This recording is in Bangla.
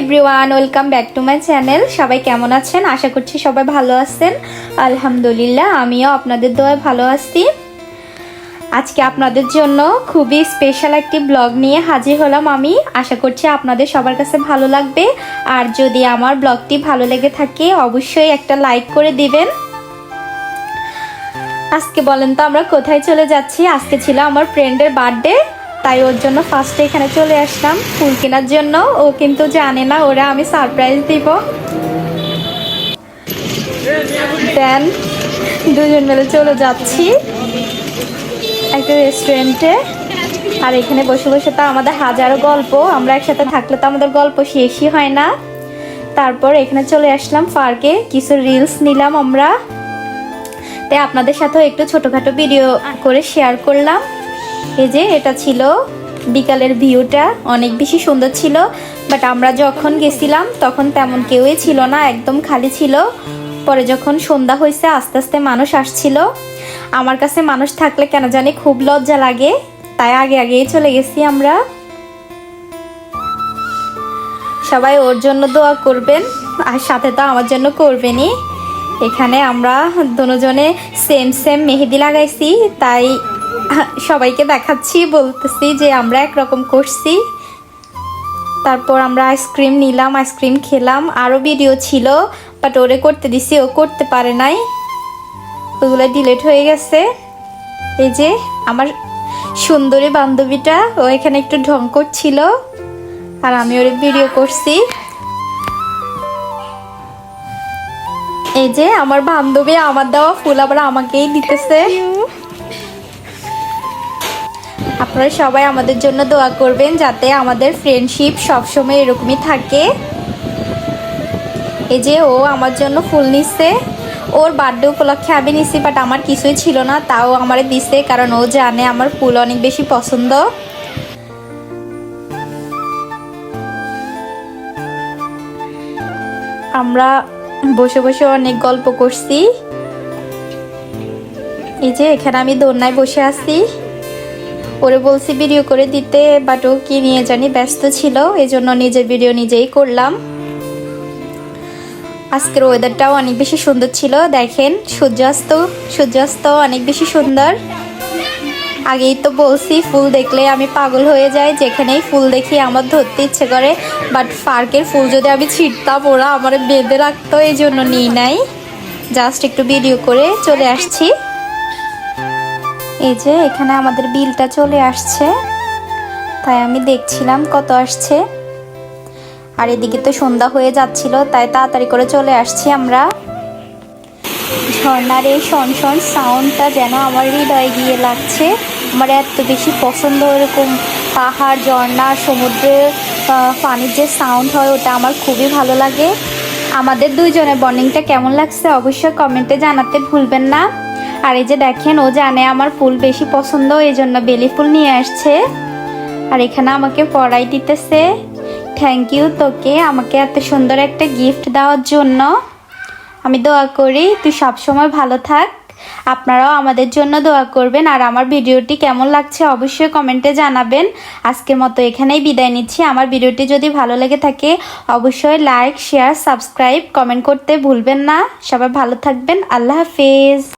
Everyone, welcome back to my channel. সবাই কেমন আছেন? আশা করছি সবাই ভালো আছেন। আলহামদুলিল্লাহ, আমিও আপনাদের দোয়ায় ভালো আছি। আজকে আপনাদের জন্য খুবই স্পেশাল একটি ব্লগ নিয়ে হাজির হলাম আমি। আশা করছি আপনাদের সবার কাছে ভালো লাগবে। আর যদি আমার ব্লগটি ভালো লেগে থাকে, অবশ্যই একটা লাইক করে দিবেন। আজকে বলেন তো আমরা কোথায় চলে যাচ্ছি? আজকে ছিল আমার ফ্রেন্ডের বার্থডে তাই ওর জন্য ফার্স্টে এখানে চলে আসলাম ফুল কেনার জন্য। ও কিন্তু জানে না, ওরা আমি সারপ্রাইজ দিব। দেন দুজন মিলে চলে যাচ্ছি একটা রেস্টুরেন্টে আর এখানে বসে বসে তো আমাদের হাজারো গল্প, আমরা একসাথে থাকলে তো আমাদের গল্প শেষই হয় না। তারপর এখানে চলে আসলাম পার্কে, কিছু রিলস নিলাম আমরা। তাই আপনাদের সাথেও একটু ছোটোখাটো ভিডিও করে শেয়ার করলাম। এই যে এটা ছিল বিকালের ভিউটা, অনেক বেশি সুন্দর ছিল বাট আমরা যখন গেছিলাম তখন তেমন কেউই ছিল না, একদম খালি ছিল। পরে যখন সন্ধ্যা হয়েছে আস্তে আস্তে মানুষ আসছিল। আমার কাছে মানুষ থাকলে কেন জানি খুব লজ্জা লাগে, তাই আগে আগেই চলে গেছি আমরা। সবাই ওর জন্য দোয়া করবেন, আর সাথে তো আমার জন্য করবেনই। এখানে আমরা দুজনে সেম সেম মেহেদি লাগাইছি, তাই সবাইকে দেখাচ্ছি, বলতেছি যে আমরা একরকম করছি। তারপর আমরা আইসক্রিম নিলাম, আইসক্রিম খেলাম। আরও ভিডিও ছিল বাট ওরে করতে দিছি, ও করতে পারে নাই। ওগুলো ডিলেট হয়ে গেছে। এই যে, আমার সুন্দরী বান্ধবীটা, ও এখানে একটু ঢং করছিল। আর আমি ওর ভিডিও করছি। এই যে, আমার বান্ধবী আমার দেওয়া ফুল আবার আমাকেই দিতেছে। আপনারা সবাই আমাদের জন্য দোয়া করবেন যাতে আমাদের ফ্রেন্ডশিপ সবসময় এরকমই থাকে। এই যে ও আমার জন্য ফুল নিচ্ছে। ওর বার্থডে উপলক্ষে আমি নিছি বাট আমার কিছুই ছিল না, তাও আমার দিছে, কারণ ও জানে আমার ফুল অনেক বেশি পছন্দ। আমরা বসে বসে অনেক গল্প করছি। এই যে এখানে আমি দোনায় বসে আছি। ওরে বলছি ভিডিও করে দিতে বাট ও কি নিয়ে জানি ব্যস্ত ছিল এই জন্য নিজের ভিডিও নিজেই করলাম। আজকের ওয়েদারটাও অনেক বেশি সুন্দর ছিল, দেখেন, সূর্যাস্ত সূর্যাস্ত অনেক বেশি সুন্দর। আগেই তো বলছি, ফুল দেখলে আমি পাগল হয়ে যাই, যেখানেই ফুল দেখি আমার ধরতে ইচ্ছে করে বাট পার্কের ফুল যদি আমি ছিটতাম, ওরা আমার বেঁধে রাখতো এই জন্য নিই। নাই জাস্ট একটু ভিডিও করে চলে আসছি। এই যে এখানে আমাদের বিলটা চলে আসছে। তাই আমি দেখছিলাম কত আসছে। আর এদিকে তো সন্ধ্যা হয়ে যাচ্ছিল, তাই তাড়াতাড়ি করে চলে আসছি আমরা। ঝর্নার এই শন শন সাউন্ডটা যেন আমার হৃদয়ে গিয়ে লাগছে। আমার এত বেশি পছন্দ এরকম পাহাড়, ঝর্ণা সমুদ্রের পানির যে সাউন্ড হয়, ওটা আমার খুবই ভালো লাগে। আমাদের দুইজনের বর্নিংটা কেমন লাগছে অবশ্যই কমেন্টে জানাতে ভুলবেন না। আর এই যে দেখেন, ও জানে আমার ফুল বেশি পছন্দ, এই জন্য বেলি ফুল নিয়ে আসছে। আর এখানে আমাকে পড়াই দিতেছে থ্যাংক ইউ তোকে আমাকে এত সুন্দর একটা গিফট দেওয়ার জন্য। আমি দোয়া করি, তুই সবসময় ভালো থাক। আপনারাও আমাদের জন্য দোয়া করবেন, আর আমার ভিডিওটি কেমন লাগছে অবশ্যই কমেন্টে জানাবেন। আজকের মতো এখানেই বিদায় নিচ্ছি। আমার ভিডিওটি যদি ভালো লেগে থাকে, অবশ্যই লাইক শেয়ার সাবস্ক্রাইব কমেন্ট করতে ভুলবেন না। সবাই ভালো থাকবেন। আল্লাহ হাফেজ।